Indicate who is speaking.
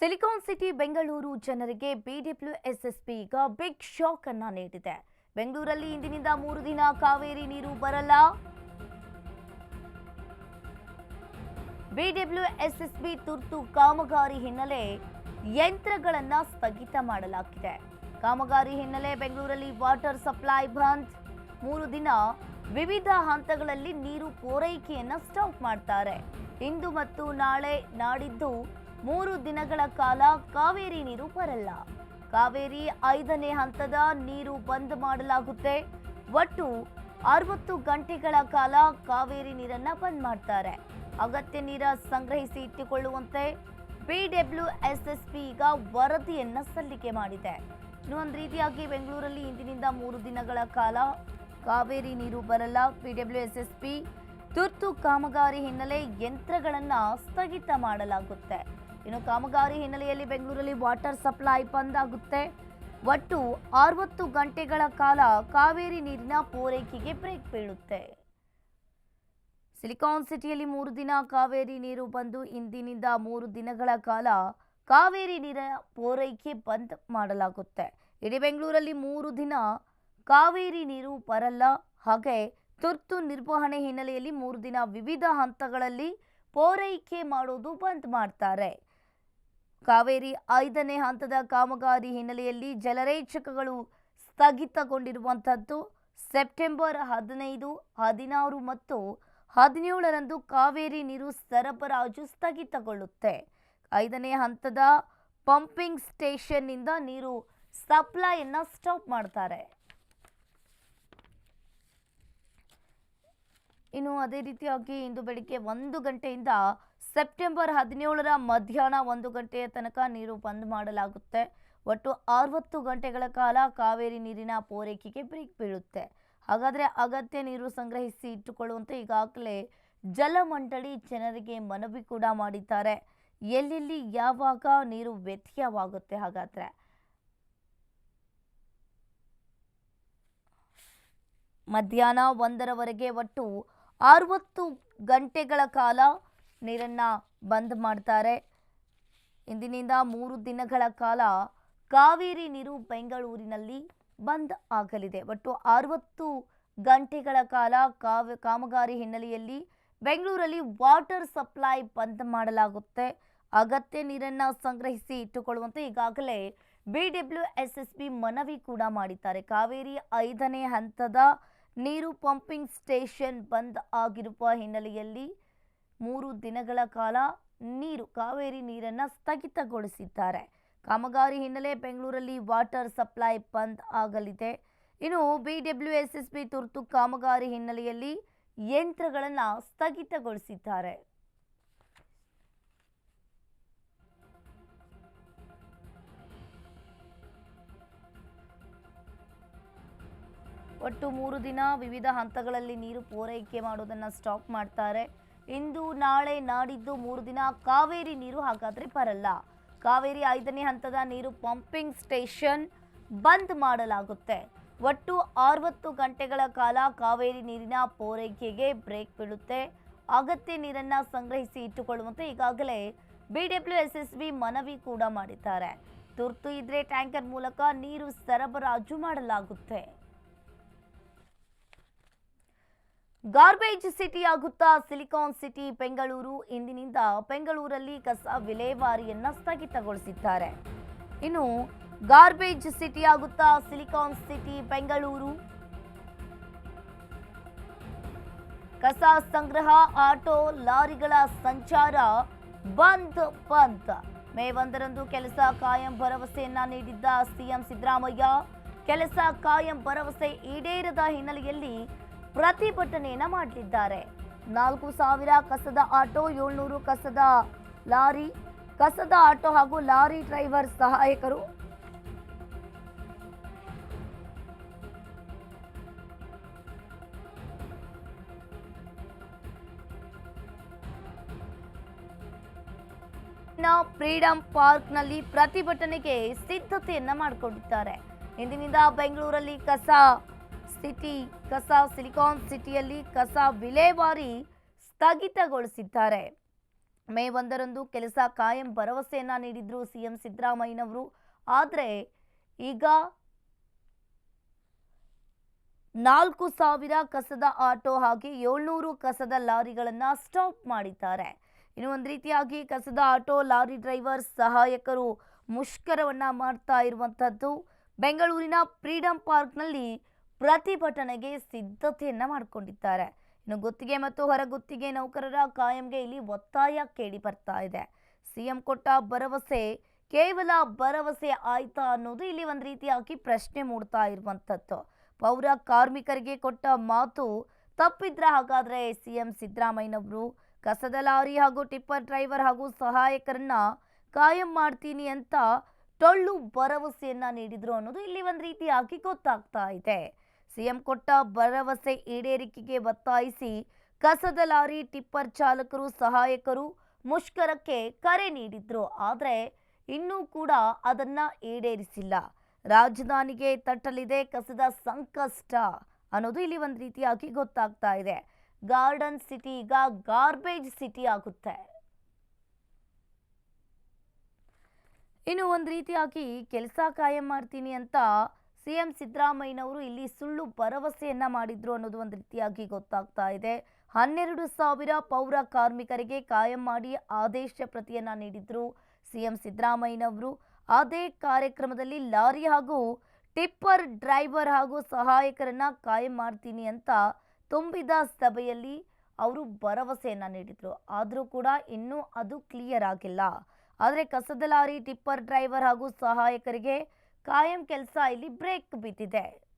Speaker 1: Silicon city Bengaluru ಜನರಿಗೆ BWSSP ಈಗ big shock ಅನ್ನ ನೀಡಿದೆ. ಬೆಂಗಳೂರಲ್ಲಿ ಇಂದಿನಿಂದ ಮೂರು ದಿನ ಕಾವೇರಿ ನೀರು ಬರಲ್ಲ. ಬಿಡಬ್ಲ್ಯೂಎಸ್ಎಸ್ಬಿ ತುರ್ತು ಕಾಮಗಾರಿ ಹಿನ್ನೆಲೆ ಯಂತ್ರಗಳನ್ನ ಸ್ಥಗಿತ ಮಾಡಲಾಗಿದೆ. ಕಾಮಗಾರಿ ಹಿನ್ನೆಲೆ ಬೆಂಗಳೂರಲ್ಲಿ ವಾಟರ್ ಸಪ್ಲೈ ಬಂದ್. ಮೂರು ದಿನ ವಿವಿಧ ಹಂತಗಳಲ್ಲಿ ನೀರು ಪೂರೈಕೆಯನ್ನ ಸ್ಟಾಪ್ ಮಾಡ್ತಾರೆ. ಇಂದು ಮತ್ತು ನಾಳೆ ನಾಡಿದ್ದು ಮೂರು ದಿನಗಳ ಕಾಲ ಕಾವೇರಿ ನೀರು ಬರಲ್ಲ. ಕಾವೇರಿ ಐದನೇ ಹಂತದ ನೀರು ಬಂದ್ ಮಾಡಲಾಗುತ್ತೆ. ಒಟ್ಟು ಅರವತ್ತು ಗಂಟೆಗಳ ಕಾಲ ಕಾವೇರಿ ನೀರನ್ನ ಬಂದ್ ಮಾಡ್ತಾರೆ. ಅಗತ್ಯ ನೀರ ಸಂಗ್ರಹಿಸಿ ಇಟ್ಟುಕೊಳ್ಳುವಂತೆ B W S S B ಈಗ ವರದಿಯನ್ನ ಸಲ್ಲಿಕೆ ಮಾಡಿದೆ. ಇನ್ನೊಂದು ರೀತಿಯಾಗಿ ಬೆಂಗಳೂರಲ್ಲಿ ಇಂದಿನಿಂದ ಮೂರು ದಿನಗಳ ಕಾಲ ಕಾವೇರಿ ನೀರು ಬರಲ್ಲ. ಬಿಡಬ್ಲ್ಯೂಎಸ್ಎಸ್ಪಿ ತುರ್ತು ಕಾಮಗಾರಿ ಹಿನ್ನೆಲೆ ಯಂತ್ರಗಳನ್ನು ಸ್ಥಗಿತ ಮಾಡಲಾಗುತ್ತೆ. ಇನ್ನು ಕಾಮಗಾರಿ ಹಿನ್ನೆಲೆಯಲ್ಲಿ ಬೆಂಗಳೂರಲ್ಲಿ ವಾಟರ್ ಸಪ್ಲೈ ಬಂದ್ ಆಗುತ್ತೆ. ಒಟ್ಟು ಅರವತ್ತು ಗಂಟೆಗಳ ಕಾಲ ಕಾವೇರಿ ನೀರಿನ ಪೂರೈಕೆಗೆ ಬ್ರೇಕ್ ಬೀಳುತ್ತೆ. ಸಿಲಿಕಾನ್ ಸಿಟಿಯಲ್ಲಿ ಮೂರು ದಿನ ಕಾವೇರಿ ನೀರು ಬಂದು ಇಂದಿನಿಂದ ಮೂರು ದಿನಗಳ ಕಾಲ ಕಾವೇರಿ ನೀರಿನ ಪೂರೈಕೆ ಬಂದ್ ಮಾಡಲಾಗುತ್ತೆ. ಇಡೀ ಬೆಂಗಳೂರಲ್ಲಿ ಮೂರು ದಿನ ಕಾವೇರಿ ನೀರು ಬರಲ್ಲ. ಹಾಗೆ ತುರ್ತು ನಿರ್ವಹಣೆ ಹಿನ್ನೆಲೆಯಲ್ಲಿ ಮೂರು ದಿನ ವಿವಿಧ ಹಂತಗಳಲ್ಲಿ ಪೂರೈಕೆ ಮಾಡೋದು ಬಂದ್ ಮಾಡ್ತಾರೆ. ಕಾವೇರಿ ಐದನೇ ಹಂತದ ಕಾಮಗಾರಿ ಹಿನ್ನೆಲೆಯಲ್ಲಿ ಜಲರೇಚಕಗಳು ಸ್ಥಗಿತಗೊಂಡಿರುವಂಥದ್ದು. ಸೆಪ್ಟೆಂಬರ್ ಹದಿನೈದು, ಹದಿನಾರು ಮತ್ತು ಹದಿನೇಳರಂದು ಕಾವೇರಿ ನೀರು ಸರಬರಾಜು ಸ್ಥಗಿತಗೊಳ್ಳುತ್ತೆ. ಐದನೇ ಹಂತದ ಪಂಪಿಂಗ್ ಸ್ಟೇಷನ್ನಿಂದ ನೀರು ಸಪ್ಲೈಯನ್ನು ಸ್ಟಾಪ್ ಮಾಡ್ತಾರೆ. ಇನ್ನು ಅದೇ ರೀತಿಯಾಗಿ ಇಂದು ಬೆಳಿಗ್ಗೆ ಒಂದು ಗಂಟೆಯಿಂದ ಸೆಪ್ಟೆಂಬರ್ ಹದಿನೇಳರ ಮಧ್ಯಾಹ್ನ ಒಂದು ಗಂಟೆಯ ತನಕ ನೀರು ಬಂದ್ ಮಾಡಲಾಗುತ್ತೆ. ಒಟ್ಟು ಅರವತ್ತು ಗಂಟೆಗಳ ಕಾಲ ಕಾವೇರಿ ನೀರಿನ ಪೂರೈಕೆಗೆ ಬ್ರೇಕ್ ಬೀಳುತ್ತೆ. ಹಾಗಾದರೆ ಅಗತ್ಯ ನೀರು ಸಂಗ್ರಹಿಸಿ ಇಟ್ಟುಕೊಳ್ಳುವಂತೆ ಈಗಾಗಲೇ ಜಲಮಂಡಳಿ ಜನರಿಗೆ ಮನವಿ ಕೂಡ ಮಾಡಿದ್ದಾರೆ. ಎಲ್ಲೆಲ್ಲಿ ಯಾವಾಗ ನೀರು ವ್ಯತ್ಯಯವಾಗುತ್ತೆ ಹಾಗಾದ್ರೆ? ಮಧ್ಯಾಹ್ನ ಒಂದರವರೆಗೆ ಒಟ್ಟು ಅರವತ್ತು ಗಂಟೆಗಳ ಕಾಲ ನೀರನ್ನು ಬಂದ್ ಮಾಡ್ತಾರೆ. ಇಂದಿನಿಂದ ಮೂರು ದಿನಗಳ ಕಾಲ ಕಾವೇರಿ ನೀರು ಬೆಂಗಳೂರಿನಲ್ಲಿ ಬಂದ್ ಆಗಲಿದೆ. ಒಟ್ಟು ಅರವತ್ತು ಗಂಟೆಗಳ ಕಾಲ ಕಾವ, ಕಾಮಗಾರಿ ಹಿನ್ನೆಲೆಯಲ್ಲಿ ಬೆಂಗಳೂರಲ್ಲಿ ವಾಟರ್ ಸಪ್ಲೈ ಬಂದ್ ಮಾಡಲಾಗುತ್ತೆ. ಅಗತ್ಯ ನೀರನ್ನು ಸಂಗ್ರಹಿಸಿ ಇಟ್ಟುಕೊಳ್ಳುವಂತೆ ಈಗಾಗಲೇ B W S S B ಮನವಿ ಕೂಡ ಮಾಡಿದ್ದಾರೆ. ಕಾವೇರಿ ಐದನೇ ಹಂತದ ನೀರು ಪಂಪಿಂಗ್ ಸ್ಟೇಷನ್ ಬಂದ್ ಆಗಿರುವ ಹಿನ್ನೆಲೆಯಲ್ಲಿ ಮೂರು ದಿನಗಳ ಕಾಲ ನೀರು, ಕಾವೇರಿ ನೀರನ್ನು ಸ್ಥಗಿತಗೊಳಿಸಿದ್ದಾರೆ. ಕಾಮಗಾರಿ ಹಿನ್ನೆಲೆ ಬೆಂಗಳೂರಲ್ಲಿ ವಾಟರ್ ಸಪ್ಲೈ ಬಂದ್ ಆಗಲಿದೆ. ಇನ್ನು ಬಿಡಬ್ಲ್ಯೂಎಸ್ಎಸ್ಬಿ ತುರ್ತು ಕಾಮಗಾರಿ ಹಿನ್ನೆಲೆಯಲ್ಲಿ ಯಂತ್ರಗಳನ್ನು ಸ್ಥಗಿತಗೊಳಿಸಿದ್ದಾರೆ. ಒಟ್ಟು ಮೂರು ದಿನ ವಿವಿಧ ಹಂತಗಳಲ್ಲಿ ನೀರು ಪೂರೈಕೆ ಮಾಡೋದನ್ನ ಸ್ಟಾಪ್ ಮಾಡ್ತಾರೆ. ಇಂದು ನಾಳೆ ನಾಡಿದ್ದು ಮೂರು ದಿನ ಕಾವೇರಿ ನೀರು ಹಾಗಾದ್ರೆ ಬರಲ್ಲ. ಕಾವೇರಿ ಐದನೇ ಹಂತದ ನೀರು ಪಂಪಿಂಗ್ ಸ್ಟೇಷನ್ ಬಂದ್ ಮಾಡಲಾಗುತ್ತೆ. ಒಟ್ಟು ಅರವತ್ತು ಗಂಟೆಗಳ ಕಾಲ ಕಾವೇರಿ ನೀರಿನ ಪೂರೈಕೆಗೆ ಬ್ರೇಕ್ ಬೀಳುತ್ತೆ. ಅಗತ್ಯ ನೀರನ್ನ ಸಂಗ್ರಹಿಸಿ ಇಟ್ಟುಕೊಳ್ಳುವಂತೆ ಈಗಾಗಲೇ ಬಿಡಬ್ಲ್ಯೂ ಎಸ್ ಎಸ್ ಬಿ ಮನವಿ ಕೂಡ ಮಾಡಿದ್ದಾರೆ. ತುರ್ತು ಇದ್ರೆ ಟ್ಯಾಂಕರ್ ಮೂಲಕ ನೀರು ಸರಬರಾಜು ಮಾಡಲಾಗುತ್ತೆ. ಗಾರ್ಬೇಜ್ ಸಿಟಿ ಆಗುತ್ತಾ ಸಿಲಿಕಾನ್ ಸಿಟಿ ಬೆಂಗಳೂರು ಇಂದಿನಿಂದ ಬೆಂಗಳೂರಲ್ಲಿ ಕಸ ವಿಲೇವಾರಿಯನ್ನ ಸ್ಥಗಿತಗೊಳಿಸಿದ್ದಾರೆ. ಇನ್ನು ಗಾರ್ಬೇಜ್ ಸಿಟಿ ಆಗುತ್ತಾ ಸಿಲಿಕಾನ್ ಸಿಟಿ ಬೆಂಗಳೂರು? ಕಸ ಸಂಗ್ರಹ, ಆಟೋ ಲಾರಿಗಳ ಸಂಚಾರ ಬಂದ್ ಬಂದ್. ಮೇ ಒಂದರಂದು ಕೆಲಸ ಕಾಯಂ ಭರವಸೆಯನ್ನ ನೀಡಿದ್ದ ಸಿಎಂ ಸಿದ್ದರಾಮಯ್ಯ, ಕೆಲಸ ಕಾಯಂ ಭರವಸೆ ಈಡೇರದ ಹಿನ್ನೆಲೆಯಲ್ಲಿ ಪ್ರತಿಭಟನೆಯನ್ನ ಮಾಡಲಿದ್ದಾರೆ ನಾಲ್ಕು ಸಾವಿರ ಕಸದ ಆಟೋ, ಏಳ್ನೂರು ಕಸದ ಲಾರಿ, ಕಸದ ಆಟೋ ಹಾಗೂ ಲಾರಿ ಡ್ರೈವರ್ ಸಹಾಯಕರು ಫ್ರೀಡಂ ಪಾರ್ಕ್ನಲ್ಲಿ ಪ್ರತಿಭಟನೆಗೆ ಸಿದ್ಧತೆಯನ್ನ ಮಾಡಿಕೊಂಡಿದ್ದಾರೆ. ಇಂದಿನಿಂದ ಬೆಂಗಳೂರಲ್ಲಿ ಕಸ ಸಿಟಿ, ಕಸ, ಸಿಲಿಕಾನ್ ಸಿಟಿಯಲ್ಲಿ ಕಸ ವಿಲೇವಾರಿ ಸ್ಥಗಿತಗೊಳಿಸಿದ್ದಾರೆ. ಮೇ ಒಂದರಂದು ಕೆಲಸ ಕಾಯಂ ಭರವಸೆಯನ್ನ ನೀಡಿದ್ರು ಸಿಎಂ ಸಿದ್ದರಾಮಯ್ಯನವರು. ಆದರೆ ಈಗ ನಾಲ್ಕು ಸಾವಿರ ಕಸದ ಆಟೋ ಹಾಗೆ ಏಳ್ನೂರು ಕಸದ ಲಾರಿಗಳನ್ನ ಸ್ಟಾಪ್ ಮಾಡಿದ್ದಾರೆ. ಇನ್ನು ಒಂದು ರೀತಿಯಾಗಿ ಕಸದ ಆಟೋ ಲಾರಿ ಡ್ರೈವರ್ ಸಹಾಯಕರು ಮುಷ್ಕರವನ್ನ ಮಾಡ್ತಾ ಇರುವಂಥದ್ದು ಬೆಂಗಳೂರಿನ ಫ್ರೀಡಂ ಪಾರ್ಕ್ನಲ್ಲಿ ಪ್ರತಿಭಟನೆಗೆ ಸಿದ್ಧತೆಯನ್ನ ಮಾಡಿಕೊಂಡಿದ್ದಾರೆ. ಇನ್ನು ಗುತ್ತಿಗೆ ಮತ್ತು ಹೊರಗುತ್ತಿಗೆ ನೌಕರರ ಕಾಯಂಗೆ ಇಲ್ಲಿ ಒತ್ತಾಯ ಕೇಳಿ ಬರ್ತಾ ಇದೆ. ಸಿಎಂ ಕೊಟ್ಟ ಭರವಸೆ, ಕೇವಲ ಭರವಸೆ ಆಯ್ತಾ ಅನ್ನೋದು ಇಲ್ಲಿ ಒಂದು ರೀತಿಯಾಗಿ ಪ್ರಶ್ನೆ ಮೂಡ್ತಾ ಇರುವಂಥದ್ದು ಪೌರ ಕಾರ್ಮಿಕರಿಗೆ ಕೊಟ್ಟ ಮಾತು ತಪ್ಪಿದ್ರ ಹಾಗಾದ್ರೆ ಸಿಎಂ ಸಿದ್ದರಾಮಯ್ಯನವರು ಕಸದ ಲಾರಿ ಹಾಗೂ ಟಿಪ್ಪರ್ ಡ್ರೈವರ್ ಹಾಗೂ ಸಹಾಯಕರನ್ನ ಕಾಯಂ ಮಾಡ್ತೀನಿ ಅಂತ ಟೊಳ್ಳು ಭರವಸೆಯನ್ನ ನೀಡಿದ್ರು ಅನ್ನೋದು ಇಲ್ಲಿ ಒಂದು ರೀತಿಯಾಗಿ ಗೊತ್ತಾಗ್ತಾ ಇದೆ. ಸಿಎಂ ಕೊಟ್ಟ ಭರವಸೆ ಈಡೇರಿಕೆಗೆ ಒತ್ತಾಯಿಸಿ ಕಸದ ಲಾರಿ, ಟಿಪ್ಪರ್ ಚಾಲಕರು, ಸಹಾಯಕರು ಮುಷ್ಕರಕ್ಕೆ ಕರೆ ನೀಡಿದ್ರು. ಆದರೆ ಇನ್ನೂ ಕೂಡ ಅದನ್ನ ಈಡೇರಿಸಿಲ್ಲ. ರಾಜಧಾನಿಗೆ ತಟ್ಟಲಿದೆ ಕಸದ ಸಂಕಷ್ಟ ಅನ್ನೋದು ಇಲ್ಲಿ ಒಂದು ರೀತಿಯಾಗಿ ಗೊತ್ತಾಗ್ತಾ ಇದೆ. ಗಾರ್ಡನ್ ಸಿಟಿ ಈಗ ಗಾರ್ಬೇಜ್ ಸಿಟಿ ಆಗುತ್ತೆ. ಇನ್ನು ಒಂದು ರೀತಿಯಾಗಿ ಕೆಲಸ ಕಾಯಂ ಮಾಡ್ತೀನಿ ಅಂತ ಸಿಎಂ ಸಿದ್ದರಾಮಯ್ಯನವರು ಇಲ್ಲಿ ಸುಳ್ಳು ಭರವಸೆಯನ್ನ ಮಾಡಿದ್ರು ಅನ್ನೋದು ಒಂದು ರೀತಿಯಾಗಿ ಗೊತ್ತಾಗ್ತಾ ಇದೆ. ಹನ್ನೆರಡು ಸಾವಿರ ಪೌರ ಕಾರ್ಮಿಕರಿಗೆ ಕಾಯಂ ಮಾಡಿ ಆದೇಶ ಪ್ರತಿಯನ್ನ ನೀಡಿದ್ರು ಸಿಎಂ ಸಿದ್ದರಾಮಯ್ಯನವರು. ಅದೇ ಕಾರ್ಯಕ್ರಮದಲ್ಲಿ ಲಾರಿ ಹಾಗೂ ಟಿಪ್ಪರ್ ಡ್ರೈವರ್ ಹಾಗೂ ಸಹಾಯಕರನ್ನ ಕಾಯಂ ಮಾಡ್ತೀನಿ ಅಂತ ತುಂಬಿದ ಸಭೆಯಲ್ಲಿ ಅವರು ಭರವಸೆಯನ್ನ ನೀಡಿದ್ರು. ಆದರೂ ಕೂಡ ಇನ್ನೂ ಅದು ಕ್ಲಿಯರ್ ಆಗಿಲ್ಲ. ಆದರೆ ಕಸದ ಲಾರಿ, ಟಿಪ್ಪರ್ ಡ್ರೈವರ್ ಹಾಗೂ ಸಹಾಯಕರಿಗೆ ಕಾಯಂ ಕೆಲಸ ಇಲ್ಲಿ ಬ್ರೇಕ್ ಬಿದ್ದಿದೆ.